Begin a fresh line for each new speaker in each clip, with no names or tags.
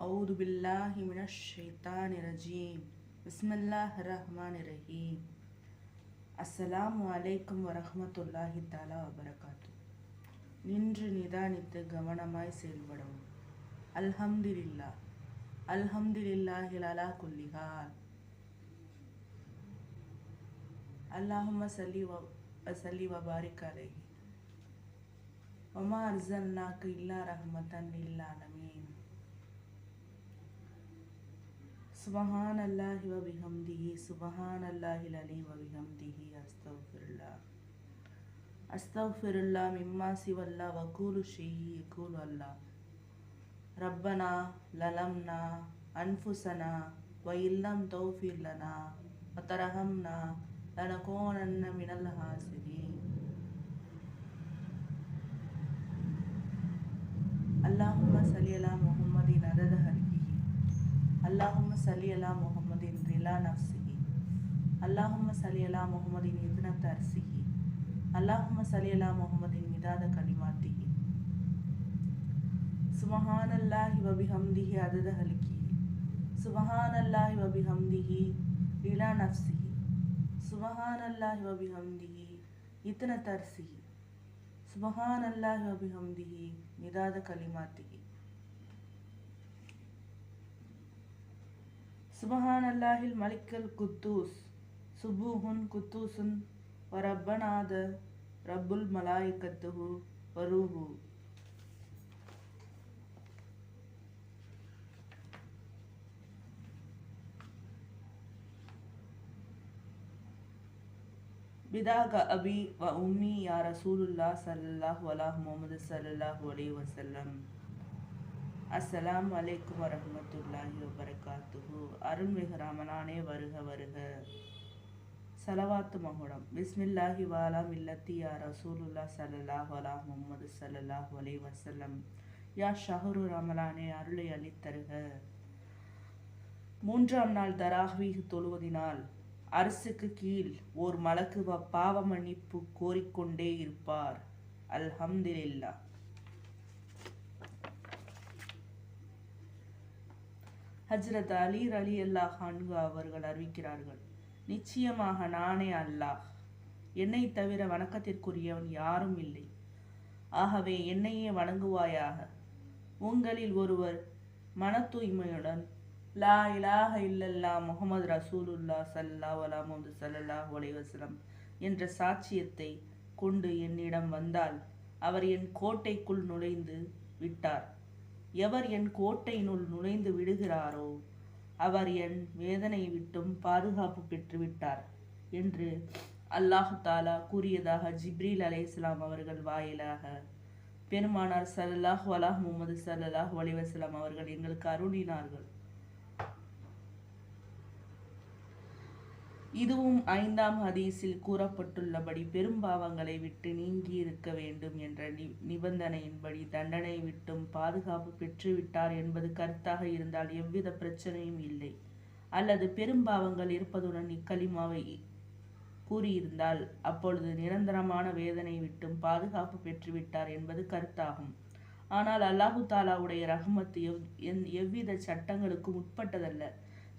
அவுது பில்லாஹி மினஷைத்தான் ரஜீம் பிஸ்மில்லாஹ் ரஹ்மான் ரஹீம் அஸ்ஸலாமு அலைக்கும் வரஹமத்துல்லாஹி தாலா வபரகாத்து நின்று நிதானித்து கவனமாய் செயல்படவும். அல்ஹம்துலில்லா அல்ஹம்துலில்லாஹிலா குல்லிஹால். அல்லாஹும சல்லி வ சல்லி வபாரிக் அலைஹி. ஒமா அர்சன்னாக்கு இல்லா ரஹமத்தன் இல்லா நமீன் சுபஹான் அல்லாஹி வ பிஹம்திஹி சுபஹான் அல்லாஹில் அலி வ பிஹம்திஹி அஸ்தவ்ஃபிருல்லா அஸ்தக்ஃபிருல்லாஹ் மிம்மா சிவல்லா வகூலு ஷீஹி யகூலு அல்லா ரப்பனா லலம்னா அன்ஃபுசனா வயில்லம் இல்லம் தௌஃபிர் லனகோனன்ன வ தரஹம்னா லனகூனன்ன மினல் ஹாசிரீன். அல்லாஹும்ம சல்லி அலா முஹம்மதின் அதத ஹல்கிஹி அல்லாஹும்ம அலா முஹம்மதின் ரிலா நஃப்சிஹி அல்லாஹும்ம சல்லி அலா முஹம்மதின் இத்னத் அர்சிஹி அல்லாஹும்ம சல்லி அலா முஹம்மதின் மிதாத கலிமாத்திஹி சுபஹானல்லாஹி அல்லாஹி பிஹம்திஹி அதத ஹல்கிஹி சுபஹானல்லாஹி வ பிஹம்திஹி ரிலா நஃப்சிஹி சுபஹானல்லாஹி அல்லாஹி பிஹம்திஹி இத்னத் அர்சிஹி சுபஹானல்லாஹி அல்லாஹி பிஹம்திஹி மிதாத கலிமாத்திஹி சுபஹானல்லாஹில் மலிக்கல் குத்தூஸ் சுபூஹுன் குத்தூசுன் வ ரப்பனாத ரப்புல் மலாயிக்கத்துஹு வரூஹு. பிதாக அபி வ உம்மி யா ரசூலுல்லா சல்லாஹ் வலாஹ் முகமது சல்லாஹ் ஒலி வசல்லம் அஸ்ஸலாம் வலைக்கும் வரமத்துல்லாஹி வபரகாத்துஹு. அருள்மிகு ரமலானே வருக வருக. சலவாத்து மகுடம். பிஸ்மில்லாஹி வாலா மில்லத்தி யா ரசூலுல்லா சல்லல்லாஹ் அலா முகமது சல்லல்லாஹு அலைஹி வசல்லம் யா ஷஹரு ரமலானே அருளை அளித்தருக. மூன்றாம் நாள் தராஹ்வீஹ் தொழுவதினால் அரசுக்கு கீழ் ஓர் மலக்கு பாவ மன்னிப்பு கோரிக்கொண்டே இருப்பார். அல்ஹம்துலில்லா ஹஜ்ரத் அலி அலி அல்லாஹ் அன்கு அவர்கள் அறிவிக்கிறார்கள் நிச்சயமாக நானே அல்லாஹ். என்னை தவிர வணக்கத்திற்குரியவன் யாரும் இல்லை. ஆகவே என்னையே வணங்குவாயாக. உங்களில் ஒருவர் மன தூய்மையுடன் லா இலாஹ இல்லல்லா முகமது ரசூலுல்லா சல்லா அலா முகமது சல்லல்லாஹு அலைஹி என்ற சாட்சியத்தை கொண்டு என்னிடம் வந்தால் அவர் என் கோட்டைக்குள் நுழைந்து விட்டார். எவர் என் கோட்டையினுள் நுழைந்து விடுகிறாரோ அவர் என் வேதனை விட்டும் பாதுகாப்பு பெற்றுவிட்டார் என்று அல்லாஹு தாலா கூறியதாக ஜிப்ரீல் அலே இஸ்லாம் அவர்கள் வாயிலாக பெருமானார் சல்லாஹ் வலாஹ் முகமது சல்லாஹ் வலிவசலாம் அவர்கள் எங்களுக்கு அருளினார்கள். இதுவும் ஐந்தாம் ஹதீஸில் கூறப்பட்டுள்ளபடி பெரும் பாவங்களை விட்டு நீங்கி இருக்க வேண்டும் என்ற நிபந்தனையின்படி தண்டனை விட்டும் பாதுகாப்பு பெற்றுவிட்டார் என்பது கருத்தாக இருந்தால் எவ்வித பிரச்சனையும் இல்லை. அல்லது பெரும்பாவங்கள் இருப்பதுடன் இக்கலிமாவை கூறியிருந்தால் அப்பொழுது நிரந்தரமான வேதனை விட்டும் பாதுகாப்பு பெற்றுவிட்டார் என்பது கருத்தாகும். ஆனால் அல்லாஹு தாலாவுடைய ரஹமத்து எவ் எவ்வித சட்டங்களுக்கும் உட்பட்டதல்ல.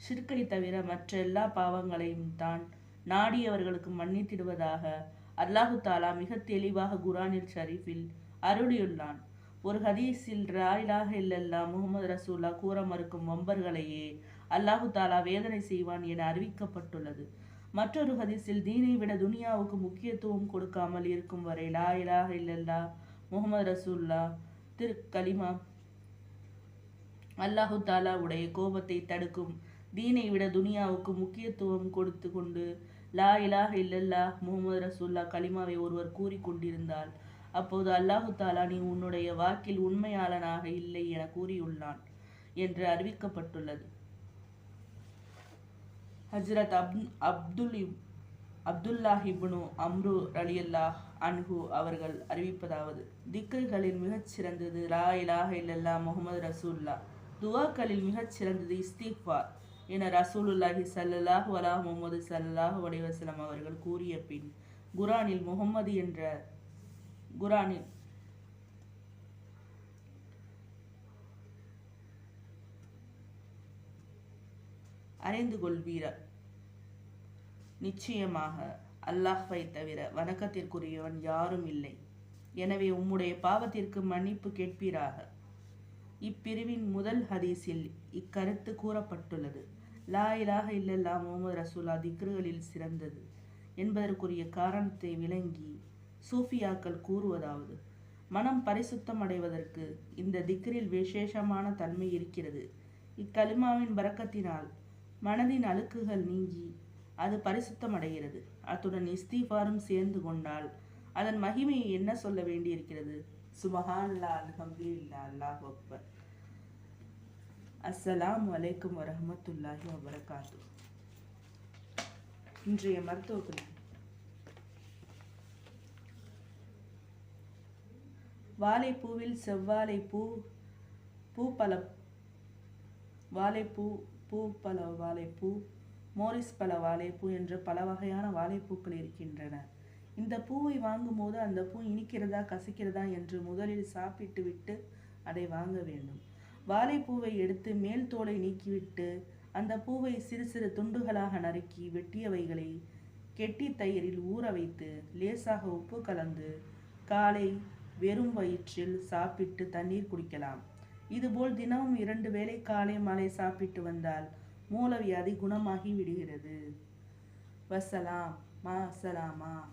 ஷிர்கை தவிர மற்ற எல்லா பாவங்களையும் தான் நாடியவர்களுக்கு மன்னித்திடுவதாக அல்லாஹு தாலா மிக தெளிவாக குரானில் ஷரீஃபில் அருளியுள்ளான். ஒரு ஹதீஸில் ராயிலாக இல்லல்லா முகமது ரசூல்லா கூற மறுக்கும் ஒம்பர்களையே அல்லாஹு தாலா வேதனை செய்வான் என அறிவிக்கப்பட்டுள்ளது. மற்றொரு ஹதீஸில் தீனை விட துனியாவுக்கு முக்கியத்துவம் கொடுக்காமல் இருக்கும் வரை லா இலாக இல்லல்லா முகமது ரசூல்லா திரு கலிமா. அல்லாஹு தாலா உடைய கோபத்தை தடுக்கும் தீனை விட துனியாவுக்கு முக்கியத்துவம் கொடுத்து கொண்டு லா இலாஹ இல்லல்லா முகமது ரசூல்லா கலிமாவை ஒருவர் கூறிக்கொண்டிருந்தால் அப்போது அல்லாஹு தாலா நீ உன்னுடைய வாக்கில் உண்மையாளனாக இல்லை என கூறியுள்ளான் என்று அறிவிக்கப்பட்டுள்ளது. ஹஜ்ரத் அப் அப்துல் அப்துல்லாஹிப்னு அம்ரு அலியல்லாஹ் அன்ஹு அவர்கள் அறிவிப்பதாவது திக்கர்களில் மிகச்சிறந்தது லா இலாஹ இல்லல்லா முகமது ரசூல்லா துவாக்களில் மிகச்சிறந்தது இஸ்திஃபார் என ரசூலுல்லாஹி சல்லாஹ் வலா முகமது சல்லாஹ் வடிவசலம் அவர்கள் கூறிய பின் குரானில் முகம்மது என்ற குரானில் அறிந்து கொள்வீரா நிச்சயமாக அல்லாஹ்வை தவிர வணக்கத்திற்குரியவன் யாரும் இல்லை. எனவே உம்முடைய பாவத்திற்கு மன்னிப்பு கேட்பீராக. இப்பிரிவின் முதல் ஹதீஸில் இக்கருத்து கூறப்பட்டுள்ளது. லா இலாக இல்லல்லா முகமது ரசூலா திக்ருகளில் சிறந்தது என்பதற்குரிய காரணத்தை விளங்கி சூஃபியாக்கள் கூறுவதாவது மனம் பரிசுத்தம் அடைவதற்கு இந்த திக்ரில் விசேஷமான தன்மை இருக்கிறது. இக்கலிமாவின் பறக்கத்தினால் மனதின் அழுக்குகள் நீங்கி அது பரிசுத்தம் அடைகிறது அத்துடன் இஸ்தீஃபாரும் சேர்ந்து கொண்டால் அதன் மகிமையை என்ன சொல்ல வேண்டியிருக்கிறது? சுபஹான்லா அல்ஹம்துலில்லா அல்லாஹ் அக்பர். அஸ்ஸலாமு வலைக்கம் வரமத்துல்லாஹி வபரகாத்து. இன்றைய மருத்துவ குறிப்பு வாழைப்பூவில் செவ்வாழை பூ வாழைப்பூ பூப்பல வாழைப்பூ மோரிஸ் பல வாழைப்பூ என்று பல வகையான வாழைப்பூக்கள் இருக்கின்றன. இந்த பூவை வாங்கும்போது அந்த பூ இனிக்கிறதா கசக்கிறதா என்று முதலில் சாப்பிட்டு விட்டு அதை வாங்க வேண்டும். வாழைப்பூவை எடுத்து மேல் தோலை நீக்கிவிட்டு அந்த பூவை சிறு சிறு துண்டுகளாக நறுக்கி வெட்டியவைகளை கெட்டி தயிரில் ஊற வைத்து லேசாக உப்பு கலந்து காலை வெறும் வயிற்றில் சாப்பிட்டு தண்ணீர் குடிக்கலாம். இதுபோல் தினமும் இரண்டு வேளை காலை மாலை சாப்பிட்டு வந்தால் மூலவியாதி குணமாகி விடுகிறது. வசலாம். மா சலாமா.